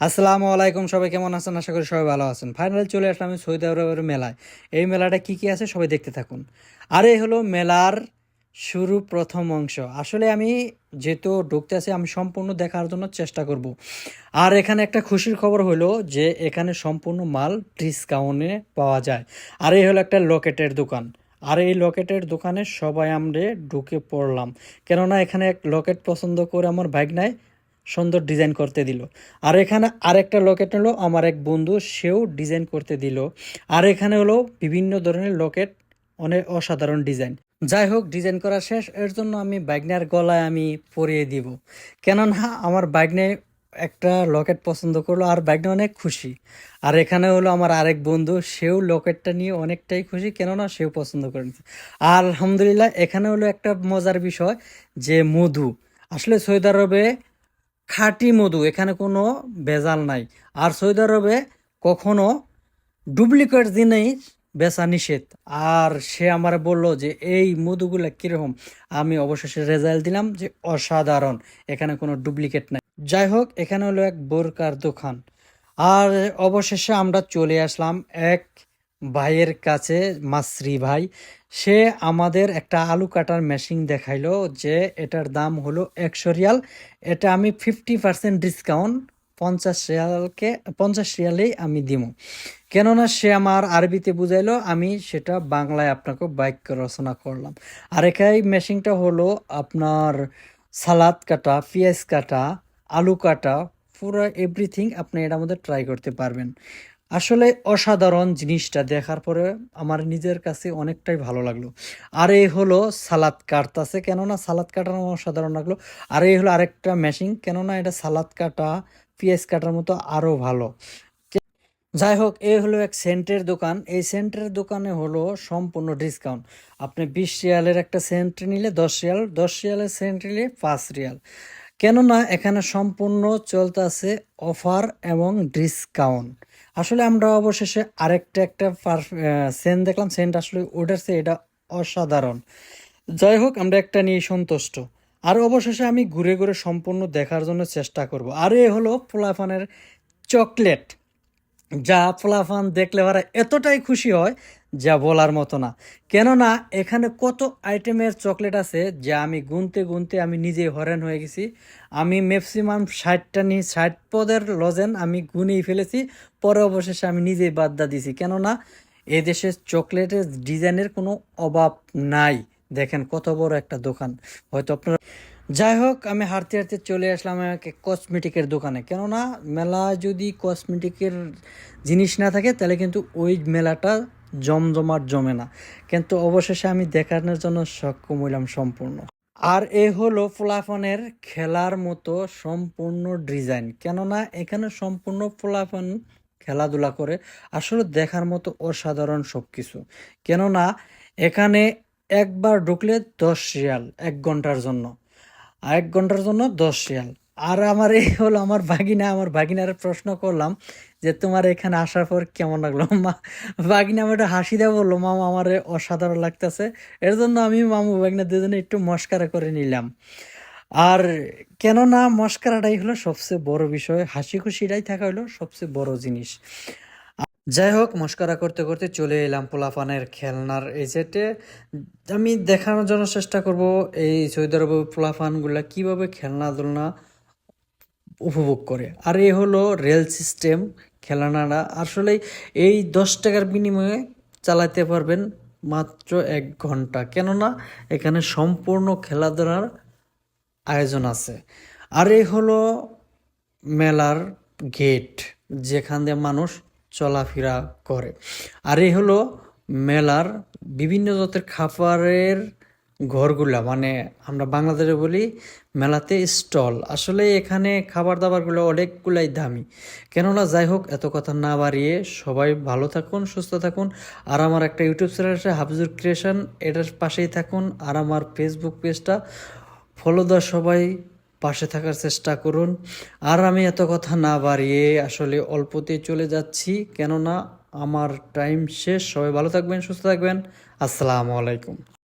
আসসালামু আলাইকুম, সবাই কেমন আছেন? আশা করি সবাই ভালো আছেন। ফাইনাল চলে আসলাম আমি সৌদি আরবের মেলায়। এই মেলাটা কি কি আছে সবাই দেখতে থাকুন। আর এই হলো মেলার শুরু প্রথম অংশ। আসলে আমি যেহেতু ঢুকতে আছি, আমি সম্পূর্ণ দেখার জন্য চেষ্টা করব। আর এখানে একটা খুশির খবর হলো যে এখানে সম্পূর্ণ মাল ডিসকাউন্টে পাওয়া যায়। আর এই হলো একটা লকেটের দোকান। আর এই লকেটের দোকানে সবাই আমরা ঢুকে পড়লাম। কেননা এখানে এক লকেট পছন্দ করে আমার বাইক নাই সুন্দর ডিজাইন করতে দিল। আর এখানে আরেকটা লকেট হলো আমার এক বন্ধু সেও ডিজাইন করতে দিল। আর এখানে হলো বিভিন্ন ধরনের লকেট অনেক অসাধারণ ডিজাইন যাই হোক ডিজাইন করা শেষ, এর জন্য আমি বাইকনার গলায় আমি পরিয়ে দিব। কেননা আমার বাইকনে একটা লকেট পছন্দ করল আর বাইকটা অনেক খুশি। আর এখানে হলো আমার আরেক বন্ধু, সেও লকেটটা নিয়ে অনেকটাই খুশি, কেননা সেও পছন্দ করে নিচ্ছে আর আলহামদুলিল্লাহ, এখানে হলো একটা মজার বিষয় যে মধু। আসলে সৌদি আরবে খাঁটি মধু, এখানে কোনো ভেজাল নাই। আর সৌদি আরবে কখনো ডুপ্লিকেট জিনিস বেচা নিষেধ। আর সে আমার বলল যে, এই মধুগুলা কীরকম? আমি অবশেষে রেজাল্ট দিলাম যে, অসাধারণ। এখানে কোনো ডুপ্লিকেট নাই। যাই হোক, এখানে হলো এক বোরকার দোকান। আর অবশেষে আমরা চলে আসলাম এক ভাইয়ের কাছে, মাসরি ভাই, সে আমাদের একটা আলু কাটার মেশিন দেখাইলো যে এটার দাম হলো একশো রিয়াল। এটা আমি ফিফটি পার্সেন্ট ডিসকাউন্ট পঞ্চাশ রিয়ালকে, পঞ্চাশ রিয়ালেই আমি দিব কেননা সে আমার আরবিতে বুঝাইলো, আমি সেটা বাংলায় আপনাকে বাক্য রচনা করলাম। আর এখানে মেশিনটা হলো আপনার সালাদ কাটা, পেঁয়াজ কাটা, আলু কাটা, পুরো এভরিথিং আপনি এটার মধ্যে ট্রাই করতে পারবেন। আসলে অসাধারণ জিনিসটা দেখার পরে আমার নিজের কাছে অনেকটাই ভালো লাগল। আর এই হলো সালাদ কাটতাছে কেননা সালাদ আমার অসাধারণ লাগল। আর এই হলো আরেকটা মেশিন কেননা এটা সালাদ কাটা, পেঁয়াজ কাটার মতো আরও ভালো। যাই হোক এই হলো এক সেন্টের দোকান। এই সেন্টের দোকানে হলো সম্পূর্ণ ডিসকাউন্ট আপনি বিশ রিয়ালের একটা সেন্ট নিলে দশ রিয়াল, দশ রিয়ালের সেন্ট নিলে পাঁচ রিয়াল। কেননা এখানে সম্পূর্ণ চলতেছে অফার এবং ডিসকাউন্ট আসলে আমরা অবশেষে আরেকটা একটা সেন্ট দেখলাম। সেন্ট আসলে ওটার এটা অসাধারণ। যাই হোক, আমরা একটা নিয়ে সন্তুষ্ট। আর অবশেষে আমি ঘুরে ঘুরে সম্পূর্ণ দেখার জন্য চেষ্টা করব। আর এ হলো পোলাফানের চকলেট, যা ফোলাফান দেখলে ওরা এতটাই খুশি হয় যা বলার মতো না। কেননা, এখানে কত আইটেমের চকলেট আছে যা আমি গুনতে গুনতে আমি নিজেই হরেন হয়ে গেছি। আমি ম্যাক্সিমাম ষাটটা নিয়ে ষাট পদের লজেন আমি গুনেই ফেলেছি, পরে অবশেষে আমি নিজেই বাদ্দা দিছি। কেননা, এদেশে চকলেটের ডিজাইনের কোনো অভাব নাই। দেখেন কত বড় একটা দোকান। হয়তো আপনারা যাই হোক, আমি হাঁটতে হাঁটতে চলে আসলাম এক কসমেটিকের দোকানে। কেননা মেলা যদি কসমেটিকের জিনিস না থাকে, তাহলে কিন্তু ওই মেলাটা জমজমাট জমে না। কিন্তু অবশেষে আমি দেখানোর জন্য সক্ষম হইলাম সম্পূর্ণ। আর এ হলো ফোলাফনের খেলার মতো সম্পূর্ণ ডিজাইন। কেননা এখানে সম্পূর্ণ ফোলাফন খেলাধুলা করে, আসলে দেখার মতো অসাধারণ সব কিছু কেননা এখানে একবার ঢুকলে দশ রিয়াল এক ঘণ্টার জন্য। আর এক ঘণ্টার জন্য দশ রিয়াল। আর আমার এই হলো আমার ভাগিনা, আমার ভাগিনার প্রশ্ন করলাম যে তোমার এখানে আসার পর কেমন লাগল? মা, ভাগিনা আমার হাসি দেওয়া বলল, মামা, আমার অসাধারণ লাগতেছে। এর জন্য আমি মামু, ভাগিনা দুজনে একটু মস্কারা করে নিলাম। আর কেননা মস্কারাটাই হলো সবচেয়ে বড় বিষয় হাসি খুশিটাই থাকা হলো সবচেয়ে বড় জিনিস। যাই হোক, মস্করা করতে করতে চলে এলাম পোলাপানের খেলনার এই সেটে আমি দেখানোর জন্য চেষ্টা করব এই সৌদি আরব পোলাপানগুলা কীভাবে খেলনা দোলনা উপভোগ করে। আর এ হলো রেল সিস্টেম খেলনাটা আসলে এই দশ টাকার বিনিময়ে চালাতে পারবেন মাত্র এক ঘণ্টা। কেননা এখানে সম্পূর্ণ খেলাধুলার আয়োজন আছে। আর এই হলো মেলার গেট, যেখান দিয়ে মানুষ চলাফেরা করে। আর এই হলো মেলার বিভিন্ন জাতের খাবারের ঘরগুলা মানে আমরা বাংলাদেশে বলি মেলাতে স্টল। আসলে এখানে খাবার দাবারগুলো অনেকগুলাই দামি। কেননা যাই হোক, এত কথা না বাড়িয়ে সবাই ভালো থাকুন, সুস্থ থাকুন। আর আমার একটা ইউটিউব চ্যানেল আছে, হাফিজুর ক্রিয়েশন। এটার পাশেই থাকুন। আর আমার ফেসবুক পেজটা ফলো দেওয়া সবাই পাশে থাকার চেষ্টা করুন। আর আমি এত কথা না বাড়িয়ে আসলে অল্পতেই চলে যাচ্ছি। কেননা আমার টাইম শেষ। সবাই ভালো থাকবেন, সুস্থ থাকবেন। আসসালামু আলাইকুম।